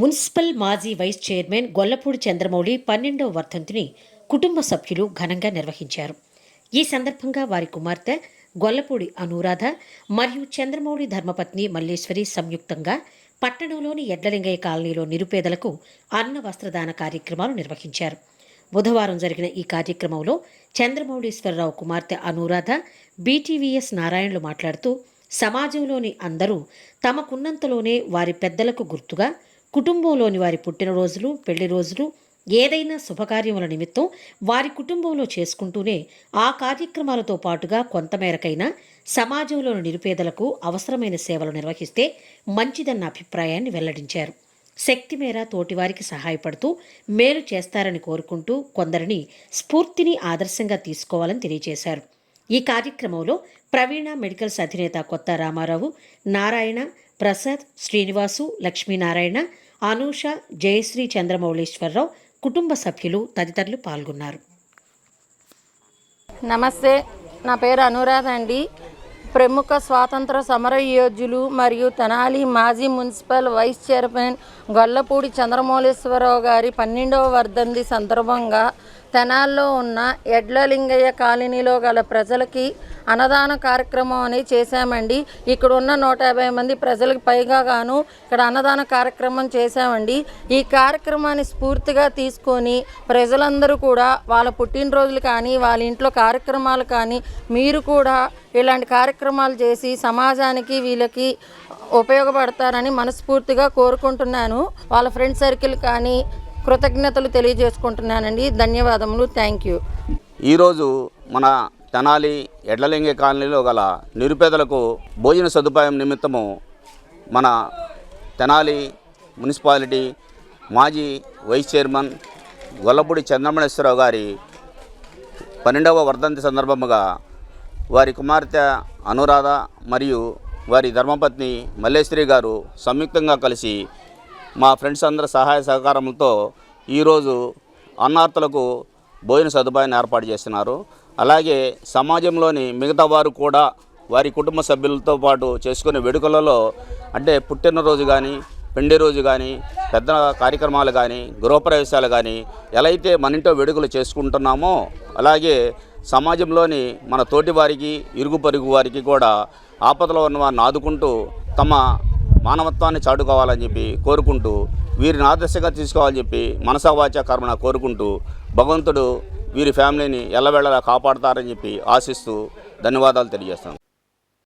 Municipal మాజీ vice chairman Gollapudi Chandramouli పన్నెండవ వర్ధంతిని కుటుంబ సభ్యులు ఘనంగా నిర్వహించారు. ఈ సందర్భంగా వారి కుమార్తె గొల్లపూడి అనురాధ మరియు చంద్రమౌళి ధర్మపత్ని మల్లేశ్వరి సంయుక్తంగా పట్టణంలోని ఎడ్లలింగయ్య కాలనీలో నిరుపేదలకు అన్న వస్త్రదాన కార్యక్రమాలు నిర్వహించారు. బుధవారం జరిగిన ఈ కార్యక్రమంలో చంద్రమౌళీశ్వరరావు కుమార్తె అనురాధ బీటీవీఎస్ నారాయణలు మాట్లాడుతూ సమాజంలోని అందరూ తమకున్నంతలోనే వారి పెద్దలకు గుర్తుగా కుటుంబంలోని వారి పుట్టినరోజులు పెళ్ళి రోజులు ఏదైనా శుభకార్యముల నిమిత్తం వారి కుటుంబంలో చేసుకుంటూనే ఆ కార్యక్రమాలతో పాటుగా కొంతమేరకైనా సమాజంలోని నిరుపేదలకు అవసరమైన సేవలు నిర్వహిస్తే మంచిదన్న అభిప్రాయాన్ని వెల్లడించారు. శక్తి మేర తోటివారికి సహాయపడుతూ మేలు చేస్తారని కోరుకుంటూ కొందరిని స్ఫూర్తిని ఆదర్శంగా తీసుకోవాలని తెలియజేశారు. ఈ కార్యక్రమంలో ప్రవీణ మెడికల్స్ అధినేత కొత్త రామారావు నారాయణ ప్రసాద్ శ్రీనివాసు లక్ష్మీనారాయణ అనూష జయశ్రీ చంద్రమౌళేశ్వరరావు కుటుంబ సభ్యులు తదితరులు పాల్గొన్నారు. నమస్తే. నా పేరు అనురాధ అండి. ప్రముఖ స్వాతంత్ర సమర యోధులు మరియు తెనాలి మాజీ municipal vice chairman Gollapudi Chandramouleswararao గారి పన్నెండవ వర్ధంతి సందర్భంగా తెనాల్లో ఉన్న ఎడ్లలింగయ్య కాలనీలో గల ప్రజలకి అన్నదాన కార్యక్రమం అనేది చేశామండి. ఇక్కడ ఉన్న నూట యాభై మంది ప్రజలకు పైగా గాను ఇక్కడ అన్నదాన కార్యక్రమం చేశామండి. ఈ కార్యక్రమాన్ని స్ఫూర్తిగా తీసుకొని ప్రజలందరూ కూడా వాళ్ళ పుట్టినరోజులు కానీ వాళ్ళ ఇంట్లో కార్యక్రమాలు కానీ మీరు కూడా ఇలాంటి కార్యక్రమాలు చేసి సమాజానికి వీళ్ళకి ఉపయోగపడతారని మనస్ఫూర్తిగా కోరుకుంటున్నాను. వాళ్ళ ఫ్రెండ్ సర్కిల్ కానీ కృతజ్ఞతలు తెలియజేసుకుంటున్నానండి. ధన్యవాదములు. Thank you. ఈరోజు మన తెనాలి ఎడ్లలింగ కాలనీలో గల నిరుపేదలకు భోజన సదుపాయం నిమిత్తము మన తెనాలి మున్సిపాలిటీ మాజీ వైస్ చైర్మన్ గొల్లపూడి చంద్రమణేశ్వరరావు గారి పన్నెండవ వర్ధంతి సందర్భముగా వారి కుమార్తె అనురాధ మరియు వారి ధర్మపత్ని మల్లేశ్వరి గారు సంయుక్తంగా కలిసి మా ఫ్రెండ్స్ అందరి సహాయ సహకారంతో ఈరోజు అన్నార్థులకు భోజన సదుపాయాన్ని ఏర్పాటు చేస్తున్నారు. అలాగే సమాజంలోని మిగతా వారు కూడా వారి కుటుంబ సభ్యులతో పాటు చేసుకునే వేడుకలలో అంటే పుట్టినరోజు కానీ పెండి రోజు కానీ పెద్ద కార్యక్రమాలు కానీ గృహప్రవేశాలు కానీ ఎలా అయితే మన ఇంట్లో వేడుకలు చేసుకుంటున్నామో అలాగే సమాజంలోని మన తోటి వారికి ఇరుగు పొరుగు వారికి కూడా ఆపదలో ఉన్న వారిని ఆదుకుంటూ తమ మానవత్వాన్ని చాటుకోవాలని చెప్పి కోరుకుంటూ వీరిని ఆదర్శంగా తీసుకోవాలని చెప్పి మనసావాచ కర్మణ కోరుకుంటూ భగవంతుడు వీరి ఫ్యామిలీని ఎల్లవేళలా కాపాడతారని చెప్పి ఆశిస్తూ ధన్యవాదాలు తెలియజేస్తాను